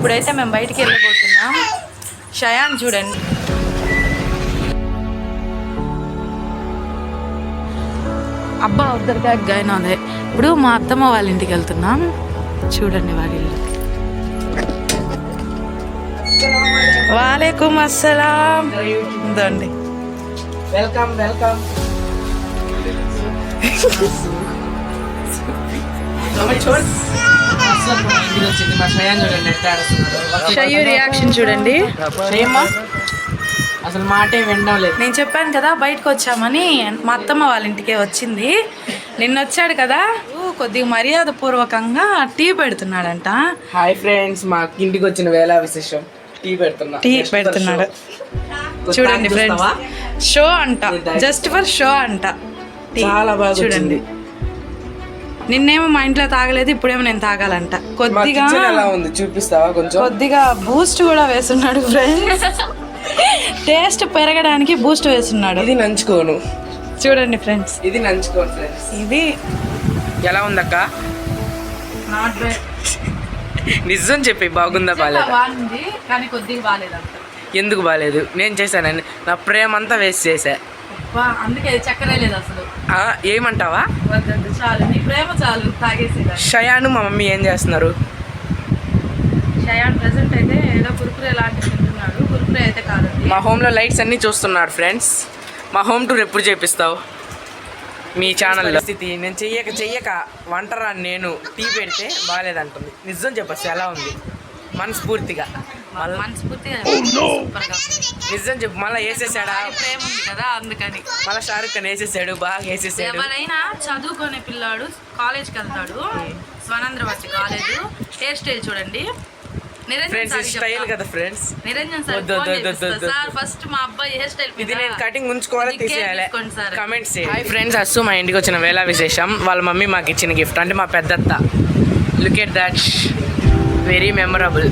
ఇప్పుడైతే మేము బయటికి వెళ్ళిపోతున్నాం షయాన్ చూడండి. అబ్బా ఉద్దరిగా గాయన అదే ఇప్పుడు మా అత్తమ్మ వాళ్ళ ఇంటికి వెళ్తున్నాం. చూడండి వారి ఇల్లు. వాలేకుమ్ అస్సలాం. ఉందండి వెల్కమ్ వెల్కమ్. ఇంటికి వచ్చింది మా షయాన్ చూడండి. ఎట్లా ఆడుస్తున్నాడు షయ్యు రియాక్షన్ చూడండి అసలు మాటే వినడం లేదు. నేను చెప్పాను కదా బయటకు వచ్చామని మా అత్తమ్మ వాళ్ళ ఇంటికే వచ్చింది. నిన్న వచ్చాడు కదా కొద్దిగా మర్యాద పూర్వకంగా టీ పెడుతున్నాడంట. హాయ్ ఫ్రెండ్స్ మా ఇంటికి వచ్చిన వేళ విశేషం. టీ పెడుతున్నా. టీ పెడుతున్నాడు. చూడండి ఫ్రెండ్స్? షో అంట. జస్ట్ ఫర్ షో అంట. చాలా బాగా చూడండి. నిన్నేమో మా ఇంట్లో తాగలేదు ఇప్పుడేమో నేను తాగాలంట. కొద్దిగా ఎలా ఉంది? చూపిస్తావా కొంచెం? కొద్దిగా బూస్ట్ కూడా వేస్తున్నాడు ఫ్రెండ్స్ టేస్ట్ పెరగడానికి బూస్ట్ వేస్తున్నాడు. ఇది నంచుకోను. చూడండి ఫ్రెండ్స్ ఇది నంచుకోను ఫ్రెండ్స్ ఇది ఎలా ఉందక్క? నాట్ బ్యాడ్ నిజం చెప్పి బాగుందా బాగాలేదా బాగుంది కానీ కొద్దిగా బాగాలేదంట. ఎందుకు బాగాలేదు నేను చేశానని నా ప్రేమ అంతా వేస్ట్ చేశా. అబ్బా, అందుకే చక్కెర లేదు అసలు. ఆ, ఏమంటావా? చాలు. నీ ప్రేమ చాలు తాగేసి షయాను మా మమ్మీ ఏం చేస్తున్నారు? షయాన్ ప్రెసెంట్ అయితే ఏదో కురుకురే లాంటివి తింటున్నాడు. కురుకురే అయితే కాదండి. మా హోమ్లో లైట్స్ అన్నీ చూస్తున్నాడు ఫ్రెండ్స్ మా హోమ్ టూర్ ఎప్పుడు చేపిస్తావు? మీ ఛానల్లో స్థితి నేను చెయ్యక చెయ్యక వంటరా నేను టీ పెడితే బాగాలేదంటుంది. నిజం చెప్పచ్చు ఎలా ఉంది? మనస్ఫూర్తిగా. మనస్ఫూర్తిగా ఉంది. నిజం చెప్పు మళ్ళీ వేసేసాడా? ప్రేమ ఉంది కదా అందుకని. మళ్ళీ షారుఖ్ ఖాన్ వేసేసాడు బాగా వేసేసాడు. ఎవరైనా చదువుకునే పిల్లాడు కాలేజ్కి వెళ్తాడు స్వనంద్ర వచ్చి కాలేజ్ హెయిర్ స్టైల్ చూడండి. స్టైల్ కదా friends Niranjan sir. Sir first మా అబ్బాయి హెయిర్ స్టైల్ ఇది నేను కటింగ్ ఉంచుకోవాలి తీసేయాలి. కమెంట్స్ హాయ్ ఫ్రెండ్స్ అస్సు మా ఇంటికి వచ్చిన వేళ విశేషం. వాళ్ళ మమ్మీ మాకు ఇచ్చిన గిఫ్ట్ అంటే మా పెద్దత్త. Look at that very memorable